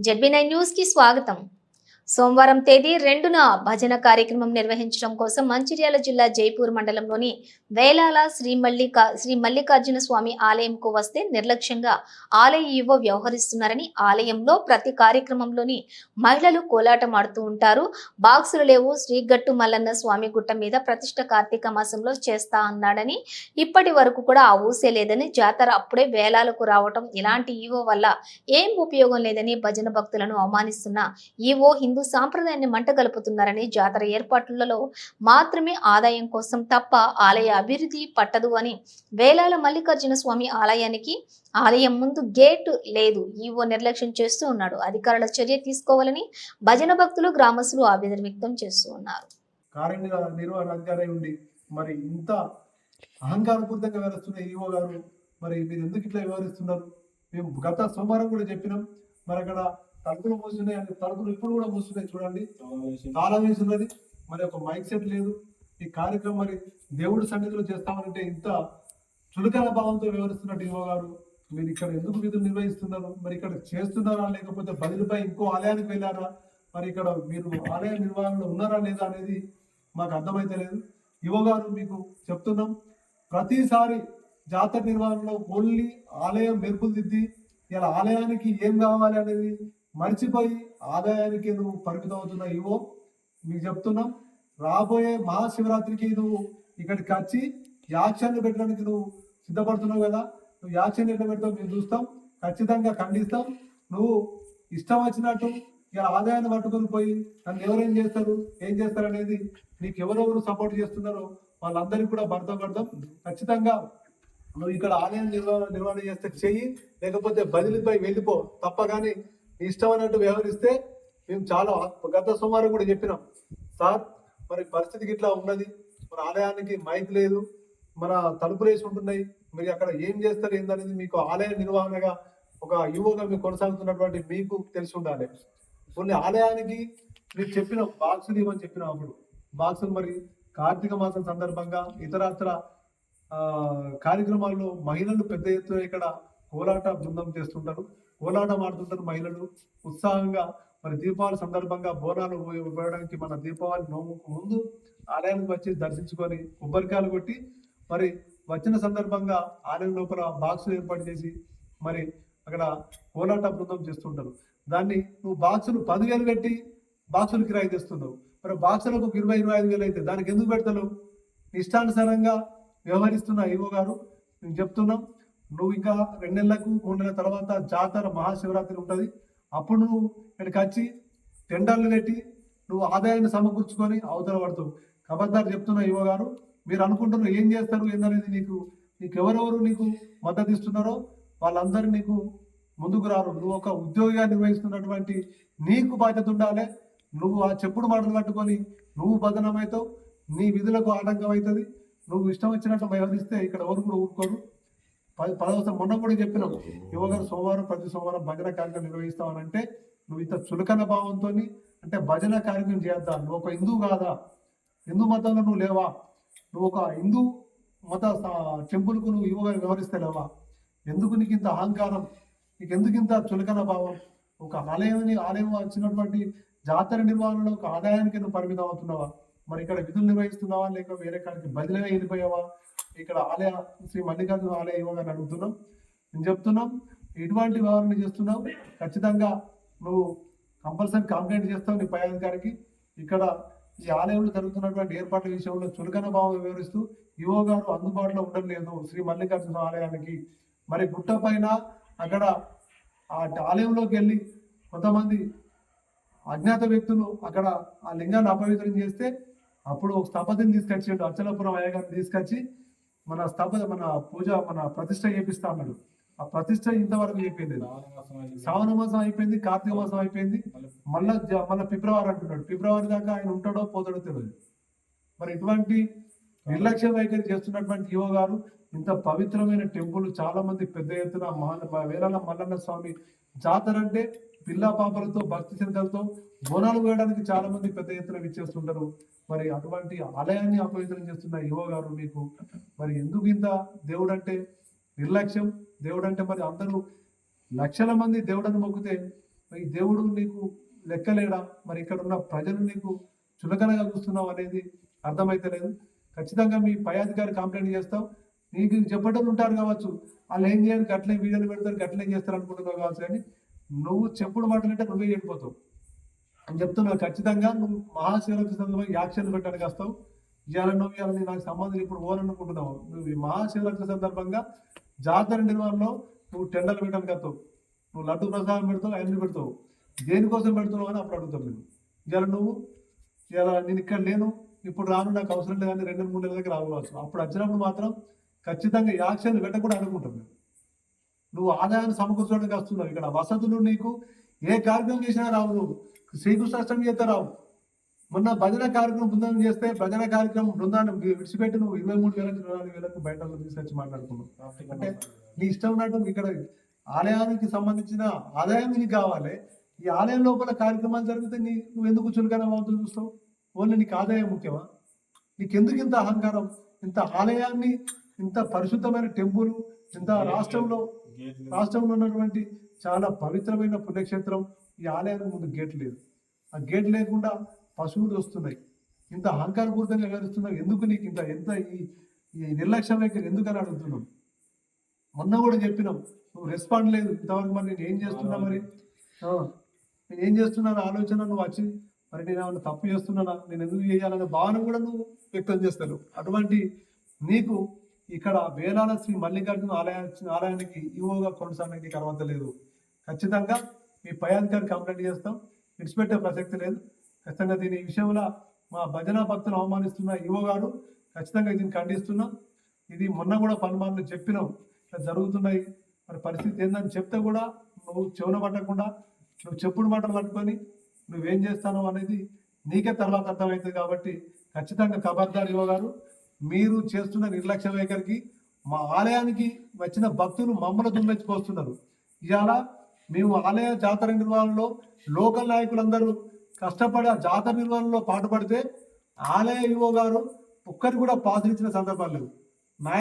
ZB nine news కి స్వాగతం సోమవారం తేదీ రెండున భజన కార్యక్రమం నిర్వహించడం కోసం మంచిర్యాల జిల్లా జైపూర్ మండలంలోని వేలాల శ్రీ మల్లికా శ్రీ మల్లికార్జున స్వామి ఆలయంకు వస్తే నిర్లక్ష్యంగా ఆలయ యువ వ్యవహరిస్తున్నారని ఆలయంలో ప్రతి కార్యక్రమంలోని మహిళలు కోలాటం ఆడుతూ ఉంటారు. బాక్సులు లేవు. శ్రీగట్టు మల్లన్న స్వామి గుట్ట మీద ప్రతిష్ట కార్తీక మాసంలో చేస్తా అన్నాడని ఇప్పటి వరకు కూడా ఆ ఊసే లేదని జాతర అప్పుడే వేలాలకు రావటం ఇలాంటి ఈవో వల్ల ఏం ఉపయోగం లేదని భజన భక్తులను అవమానిస్తున్న ఈవో హిందూ సాంప్రదాయాన్ని మంటగలుపుతున్నారని జాతర ఏర్పాట్లలో మాత్రమే ఆదాయం కోసం తప్ప ఆలయ అభివృద్ధి పట్టదు అని వేలాల మల్లికార్జున స్వామి ఆలయానికి ఆలయం ముందు గేటు లేదు. ఈవో నిర్లక్ష్యం చేస్తూ ఉన్నాడు. అధికారుల చర్య తీసుకోవాలని భజన భక్తులు గ్రామస్తులు ఆవేదన వ్యక్తం చేస్తూ ఉన్నారు. కార్య మరి ఇంత అహంకారపూరితంగా వ్యవహరిస్తున్న ఈవో గారు మరి మీరు ఎందుకు ఇట్లా వ్యవహరిస్తున్నారు? మేము గత సోమవారం కూడా చెప్పినాం. మరి అక్కడ తలుపులు మూస్తున్నాయి అంటే తలుపులు ఇప్పుడు కూడా మూస్తున్నాయి చూడండి. తాళం వేసి ఉన్నది. మరి ఒక మైక్ సెట్ లేదు. ఈ కార్యక్రమం మరి దేవుడి సన్నిధిలో చేస్తామనంటే ఇంత చులకన భావంతో వ్యవహరిస్తున్నట్టు ఈవో గారు మీరు ఇక్కడ ఎందుకు విధులు నిర్వహిస్తున్నారు? మరి ఇక్కడ చేస్తున్నారా? లేకపోతే బదిలీపై ఇంకో ఆలయానికి వెళ్ళారా? మరి ఇక్కడ మీరు ఆలయ నిర్వహణలో ఉన్నారా లేదా అనేది మాకు అర్థమైతలేదు యువ గారు మీకు చెప్తున్నాం. ప్రతిసారి జాతర నిర్వహణలో ఓన్లీ ఆలయం మెరుపులు దిద్ది ఇలా ఆలయానికి ఏం కావాలి అనేది మర్చిపోయి ఆదాయానికి నువ్వు పరిమితం అవుతున్న ఇవో మీకు చెప్తున్నాం రాబోయే మహాశివరాత్రికి నువ్వు ఇక్కడికి వచ్చి యాక్షన్లు పెట్టడానికి నువ్వు సిద్ధపడుతున్నావు కదా? నువ్వు యాక్షన్ ఎట్లా పెడతావు మేము చూస్తాం ఖచ్చితంగా ఖండిస్తాం. నువ్వు ఇష్టం వచ్చినట్టు ఇక ఆదాయాన్ని పట్టుకొని పోయి నన్ను ఎవరేం చేస్తారు ఏం చేస్తారు అనేది నీకు ఎవరెవరు సపోర్ట్ చేస్తున్నారో వాళ్ళందరికీ కూడా భర్తం పడతాం. ఖచ్చితంగా నువ్వు ఇక్కడ ఆలయం నిర్వహణ నిర్వహణ చేస్తే చెయ్యి లేకపోతే బదిలీపై వెళ్ళిపో తప్ప కానీ ఇష్టం అన్నట్టు వ్యవహరిస్తే మేము చాలా గత సోమవారం కూడా చెప్పినాం. సార్ మరి పరిస్థితికి ఇట్లా ఉన్నది. మన ఆలయానికి మైక్ లేదు. మన తలుపులు వేసి ఉంటున్నాయి. మీరు అక్కడ ఏం చేస్తారు ఏందనేది మీకు ఆలయ నిర్వహణగా ఒక యువగా మీకు కొనసాగుతున్నటువంటి మీకు తెలిసి ఉండాలి. కొన్ని ఆలయానికి మీరు చెప్పిన బాక్సులు ఇవ్వని చెప్పిన అప్పుడు. బాక్సులు మరి కార్తీక మాసం సందర్భంగా ఇతరత్ర కార్యక్రమాల్లో మహిళలు పెద్ద ఎత్తున ఇక్కడ కోలాట బృందం చేస్తుంటారు కోలాటం ఆడుతుంటారు మహిళలు. ఉత్సాహంగా మరి దీపావళి సందర్భంగా బోనాలు పోయడానికి మన దీపావళి నోముకు ముందు ఆలయానికి వచ్చి దర్శించుకొని కొబ్బరికాయలు కొట్టి మరి వచ్చిన సందర్భంగా ఆలయం లోపల బాక్సులు ఏర్పాటు చేసి మరి అక్కడ కోలాట బృందం చేస్తుంటారు. దాన్ని నువ్వు బాక్సులు పదివేలు పెట్టి బాక్సులు కిరాయి తెస్తున్నావు. మరి బాక్సులకు ఒక ఇరవై ఇరవై ఐదు వేలు అయితే దానికి ఎందుకు పెడతావు ఇష్టానుసారంగా వ్యవహరిస్తున్న ఈవో గారు నేను చెప్తున్నాం. నువ్వు ఇంకా రెండు నెలలకు మూడు నెలల తర్వాత జాతర మహాశివరాత్రి ఉంటుంది. అప్పుడు నువ్వు ఇక్కడికి వచ్చి టెండర్లు పెట్టి నువ్వు ఆదాయాన్ని సమకూర్చుకొని అవతల పడతావు. కబద్దారు చెప్తున్న యువ గారు మీరు అనుకుంటున్న ఏం చేస్తారు ఏందనేది నీకు నీకు ఎవరెవరు నీకు మద్దతు ఇస్తున్నారో వాళ్ళందరూ నీకు ముందుకు రారు. నువ్వు ఒక ఉద్యోగిగా నిర్వహిస్తున్నటువంటి నీకు బాధ్యత ఉండాలి. నువ్వు ఆ చెప్పుడు మాటలు పట్టుకొని నువ్వు బదనమవుతావు నీ విధులకు ఆటంకం అవుతుంది నువ్వు ఇష్టం వచ్చినట్టు వ్యవహరిస్తే ఇక్కడ ఎవరు కూడా ఊరుకోరు. పది పదవసరం మొన్న కూడా చెప్పినావు యువగారు సోమవారం ప్రతి సోమవారం భజన కార్యక్రమం నిర్వహిస్తావనంటే నువ్వు ఇంత చులకన భావంతో అంటే భజన కార్యక్రమం చేద్దా. నువ్వు ఒక హిందూ కాదా? హిందూ మతంలో నువ్వు లేవా? నువ్వు ఒక హిందూ మత టెంపుల్కు నువ్వు యువగా వ్యవహరిస్తే లేవా ఎందుకు నీకు ఇంత అహంకారం? నీకు ఎందుకు ఇంత చులకన భావం? ఒక ఆలయాన్ని ఆలయం వచ్చినటువంటి జాతర నిర్వహణలో ఒక ఆదాయానికి నువ్వు పరిమితం అవుతున్నావా? మరి ఇక్కడ విధులు నిర్వహిస్తున్నావా? లేక వేరే కాడికి బదిలీగా వెళ్ళిపోయావా? ఇక్కడ ఆలయ శ్రీ మల్లికార్జున ఆలయ యువగా అడుగుతున్నాం. నేను చెప్తున్నాం ఎటువంటి వ్యవహారం చేస్తున్నావు ఖచ్చితంగా నువ్వు కంపల్సరీ కంప్లైంట్ చేస్తావు నీ పై అధికారికి. ఇక్కడ ఈ ఆలయంలో జరుగుతున్నటువంటి ఏర్పాట్ల విషయంలో చులకన భావం వివరిస్తూ ఈవో గారు అందుబాటులో ఉండడం లేదు శ్రీ మల్లికార్జున ఆలయానికి. మరి గుట్ట పైన అక్కడ ఆ ఆలయంలోకి వెళ్ళి కొంతమంది అజ్ఞాత వ్యక్తులు అక్కడ ఆ లింగాన్ని అపవిత్రం చేస్తే అప్పుడు ఒక స్థపతిని తీసుకొచ్చిండు అచ్చలపురం అయ్యగారిని తీసుకొచ్చి మన స్థప మన పూజ మన ప్రతిష్ట చేపిస్తా అన్నాడు. ఆ ప్రతిష్ట ఇంతవరకు చెప్పింది శ్రావణ మాసం అయిపోయింది కార్తీక మాసం అయిపోయింది. మళ్ళా జ- ఫిబ్రవరి అంటున్నాడు. ఫిబ్రవరి దాకా ఆయన ఉంటాడో పోతాడో తెలియదు. మరి ఇటువంటి నిర్లక్ష్య వైఖరి చేస్తున్నటువంటి యువ గారు ఇంత పవిత్రమైన టెంపుల్ చాలా మంది పెద్ద ఎత్తున మహా వేలాల మల్లన్న స్వామి జాతర అంటే పిల్ల పాపలతో భక్తి శ్రద్ధలతో బోనాలు వేయడానికి చాలా మంది పెద్ద ఎత్తున విచ్చేస్తుంటారు. మరి అటువంటి ఆలయాన్ని అపవిత్రం చేస్తున్న యువ గారు మీకు మరి ఎందుకు ఇంత దేవుడు అంటే నిర్లక్ష్యం? దేవుడు అంటే మరి అందరూ లక్షల మంది దేవుడని మొక్కితే ఈ దేవుడు నీకు లెక్కలేడా? మరి ఇక్కడ ఉన్న ప్రజలు నీకు చులకనగా చూస్తున్నావు అనేది అర్థమైతలేదు ఖచ్చితంగా మీ పై అధికారి కంప్లైంట్ చేస్తాం నీకు చెప్పటం ఉంటారు కావచ్చు. వాళ్ళు ఏం చేయాలి గట్లే వీడియోలు పెడతారు గట్లే చేస్తారు అనుకుంటున్నావు కావచ్చు కానీ నువ్వు చెప్పుడు మాటలంటే నువ్వే వెళ్ళిపోతావు అని చెప్తున్నా ఖచ్చితంగా. నువ్వు మహాశివరాత్రి సందర్భంగా యాక్షన్ పెట్టడానికి వస్తావు. ఇవాళ నువ్వు ఇవాళ నాకు సంబంధం ఇప్పుడు ఓననుకుంటున్నావు నువ్వు ఈ మహాశివరాత్రి సందర్భంగా జాతర నిర్వహణలో నువ్వు టెండర్లు పెట్టడానికి వస్తావు. నువ్వు లడ్డు ప్రసాదం పెడతావు అన్ని పెడతావు. దేనికోసం పెడుతున్నావు అని అప్పుడు అడుగుతావు నేను ఇవాళ నువ్వు ఇలా నేను ఇక్కడ లేను. ఇప్పుడు రాను నాకు అవసరం లేదని రెండు మూడు నెలల దగ్గర రావచ్చు అప్పుడు వచ్చినప్పుడు మాత్రం ఖచ్చితంగా యాక్షన్ పెట్టకుండా అనుకుంటాం మేము. నువ్వు ఆదాయాన్ని సమకూర్చడానికి వస్తున్నావు ఇక్కడ. వసతులు నీకు ఏ కార్యక్రమం చేసినా రావు. నువ్వు శ్రీకృష్ణాష్టమి చేస్తే రావు. మొన్న భజన కార్యక్రమం బృందం చేస్తే భజన కార్యక్రమం బృందాన్ని విడిచిపెట్టి నువ్వు ఇరవై మూడు వేలకు ఇరవై నాలుగు వేలకు బయట తీసుకొచ్చి మాట్లాడుకున్నావు అంటే నీ ఇష్టం ఉన్నట్టు ఇక్కడ ఆలయానికి సంబంధించిన ఆదాయం నీకు కావాలి. ఈ ఆలయం లోపల కార్యక్రమాలు జరిగితే నీ నువ్వు ఎందుకు చులకన అవుతూ చూస్తావు? ఓన్లీ నీకు ఆదాయం ముఖ్యమా? నీకెందుకు ఇంత అహంకారం? ఇంత ఆలయాన్ని ఇంత పరిశుద్ధమైన టెంపుల్ ఇంత రాష్ట్రంలో రాష్ట్రంలో ఉన్నటువంటి చాలా పవిత్రమైన పుణ్యక్షేత్రం ఈ ఆలయానికి ముందు గేట్ లేదు. ఆ గేట్ లేకుండా పశువులు వస్తున్నాయి. ఇంత అహంకారపూరితంగా వ్యవహరిస్తున్నావు. ఎందుకు నీకు ఇంత ఎంత ఈ ఈ నిర్లక్ష్యం వైఖరి ఎందుకని అడుగుతున్నాం అడుగుతున్నావు? మొన్న కూడా చెప్పినాం నువ్వు రెస్పాండ్ లేదు. ఇంతవరకు మరి నేను ఏం చేస్తున్నా మరి? నేను ఏం చేస్తున్నాను ఆలోచన నువ్వు వచ్చి మరి నేను ఏమైనా తప్పు చేస్తున్నానా? నేను ఎందుకు చేయాలనే భావన కూడా నువ్వు వ్యక్తం చేస్తాను అటువంటి నీకు ఇక్కడ వేలాల శ్రీ మల్లికార్జున ఆలయ ఆలయానికి ఈవోగా కొనసాగడానికి నీకు అర్హత లేదు. ఖచ్చితంగా మీ పై అధికారి కంప్లైంట్ చేస్తాం. విడిచిపెట్టే ప్రసక్తి లేదు. ఖచ్చితంగా దీని విషయంలో మా భజన భక్తులు అవమానిస్తున్న ఈవో గారు ఖచ్చితంగా దీన్ని ఖండిస్తున్నాం. ఇది మొన్న కూడా పలుమార్లు చెప్పినాం. ఇట్లా జరుగుతున్నాయి. మరి పరిస్థితి ఏందని చెప్తే కూడా నువ్వు చెవున పట్టకుండా నువ్వు చెప్పుడు మాటలు పట్టుకొని నువ్వేం చేస్తానో అనేది నీకే తర్వాత అర్థమవుతుంది కాబట్టి ఖచ్చితంగా ఖబర్దార్ ఇవ్వ గారు. మీరు చేస్తున్న నిర్లక్ష్య వైఖరికి మా ఆలయానికి వచ్చిన భక్తులు మమ్మల్ని దుమ్మెచ్చుకొస్తున్నారు ఇవాళ మేము ఆలయ జాతర నిర్వహణలో లోకల్ నాయకులందరూ కష్టపడి ఆ జాతర నిర్వహణలో పాటుపడితే ఆలయ యువ గారు ఒక్కరికి కూడా పాసులు ఇచ్చిన సందర్భాలు లేవు.